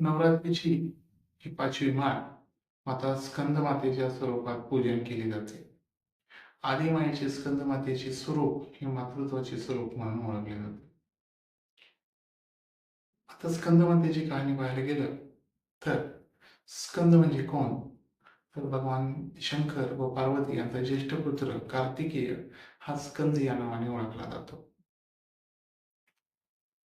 नवरात्रीची ही पाचवी माळ माता स्कंद मातेच्या स्वरूपात पूजन केली जाते. आदिमायेचे स्कंद मातेचे स्वरूप हे मातृत्वाचे स्वरूप म्हणून ओळखले जाते. आता स्कंद मातेची कहाणी पाहायला गेलं तर स्कंद म्हणजे कोण? तर भगवान शंकर व पार्वती यांचा ज्येष्ठ पुत्र कार्तिकेय हा स्कंद या नावाने ओळखला जातो.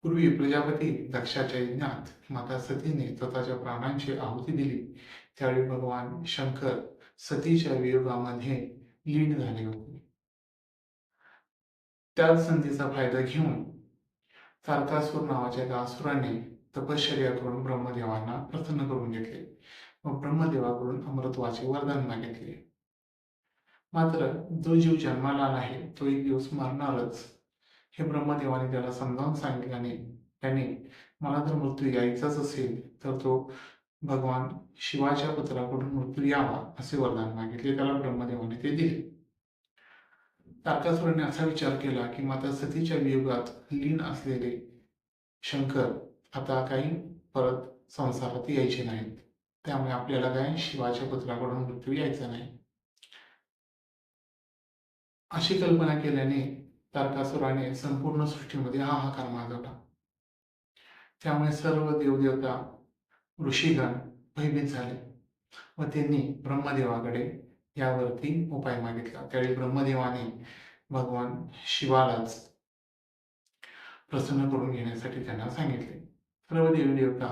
पूर्वी प्रजापती दक्षाच्या यज्ञात माता सतीने स्वतःच्या प्राणांची आहुती दिली. त्यावेळी भगवान शंकर सतीच्या वियोगामध्ये लीन झाले होते. त्याच संधीचा फायदा घेऊन तारकासूर नावाच्या एका असुराने तपश्चर्या करून ब्रह्मदेवांना प्रसन्न करून घेतले. व ब्रह्मदेवाकडून अमृतवाचे वरदान मागितले. मात्र जो जीव जन्माला आहे तो एक दिवस मरणारच. हे ब्रह्मदेवाने त्याला समजावून सांगितल्याने त्याने मला जर मृत्यू यायचाच असेल तर तो भगवान शिवाच्या पुत्राकडून मृत्यू यावा असे वरदान मागितले. त्याला ब्रह्मदेवाने ते दिले. तारकासुराने असा विचार केला की माता सतीच्या वियोगात लीन असलेले शंकर आता काही परत संसारात यायचे नाहीत. त्यामुळे आपल्याला काय? शिवाच्या पुत्राकडून मृत्यू यायचा नाही. अशी कल्पना केल्याने तारकासुराने संपूर्ण सृष्टीमध्ये हाहाकार माजवला. त्यामुळे सर्व देवदेवता ऋषीगण भयभीत झाले व त्यांनी ब्रह्मदेवाकडे यावरती उपाय मागितला. त्यावेळी ब्रह्मदेवाने भगवान शिवालाच प्रसन्न करून घेण्यासाठी त्यांना सांगितले. सर्व देवदेवता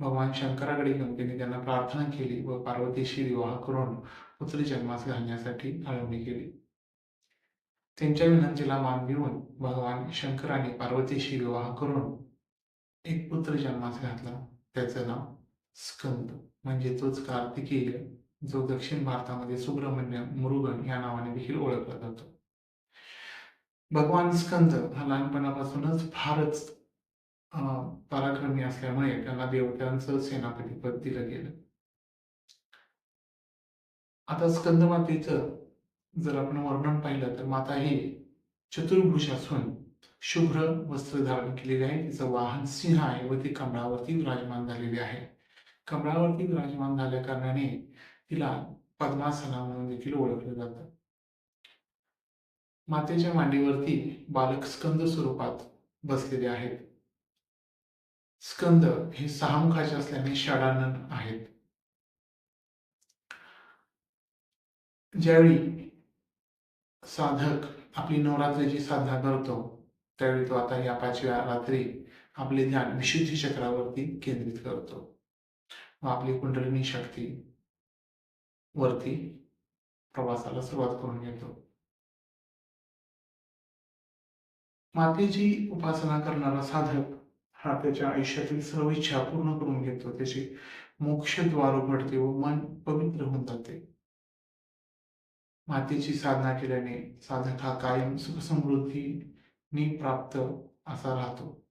भगवान शंकराकडे घेऊन त्यांनी त्यांना प्रार्थना केली व पार्वतीशी विवाह करून पुत्र जन्मास घालण्यासाठी आळवणी केली त्यांच्या विनंतीला मान देऊन भगवान शंकराने पार्वतीशी विवाह करून एक पुत्र जन्मास घातला. त्याचं नाव स्कंद म्हणजे तोच कार्तिकेय जो दक्षिण भारतामध्ये सुब्रह्मण्य मुरुगन या नावाने देखील ओळखला जातो. भगवान स्कंद हा लहानपणापासूनच फारच पराक्रमी असल्यामुळे त्यांना देवतांचं सेनापती पद दिलं गेलं. आता स्कंद मातेचं जर आपण वर्णन पाहिलं तर माता ही चतुर्भुष असून शुभ्र वस्त्र धारण केलेले आहे. तिचं वाहन सिंह आहे व ती कमळावरती विराजमान झालेली आहे. कमळावरती विराजमान झाल्या कारणाने तिला पद्मासना म्हणून देखील ओळखलं जातं. मातेच्या मांडीवरती बालक स्कंद स्वरूपात बसलेले आहेत. स्कंद हे सहामुखाचे असल्याने षडानन आहेत. ज्यावेळी साधक आपली नवरात्रीची साधना करतो त्यावेळी तो आता या पाचव्या रात्री आपले ध्यान विशुद्धी चक्रावरती केंद्रित करतो. व आपली कुंडलिनी शक्ती वरती प्रवासाला सुरुवात करून घेतो. मातेची उपासना करणारा साधक हा त्याच्या आयुष्यातील सर्व इच्छा पूर्ण करून घेतो. त्याची मोक्षद्वार उघडते व मन पवित्र होऊन जाते. मातेची साधना केल्याने साधक हा कायम सुखसमृद्धीने प्राप्त असा राहतो.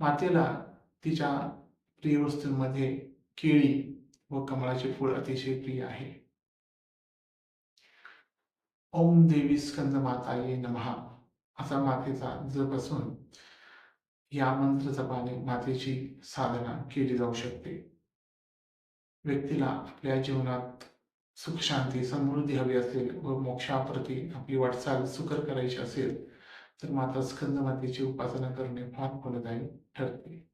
मातेला तिच्या प्रिय वस्तूंमध्ये केळी व कमळाचे फूल अतिशय प्रिय आहे. ओम देवी स्कंद माता ये नमहा असा मातेचा जप असून या मंत्र जपाने मातेची साधना केली जाऊ शकते. व्यक्तीला आपल्या जीवनात सुख शांती समृद्धी हवी असेल व मोक्षाप्रती आपली वाटचाल सुकर करायची असेल तर माता स्कंद मातेची उपासना करणे फार फलदायी ठरते.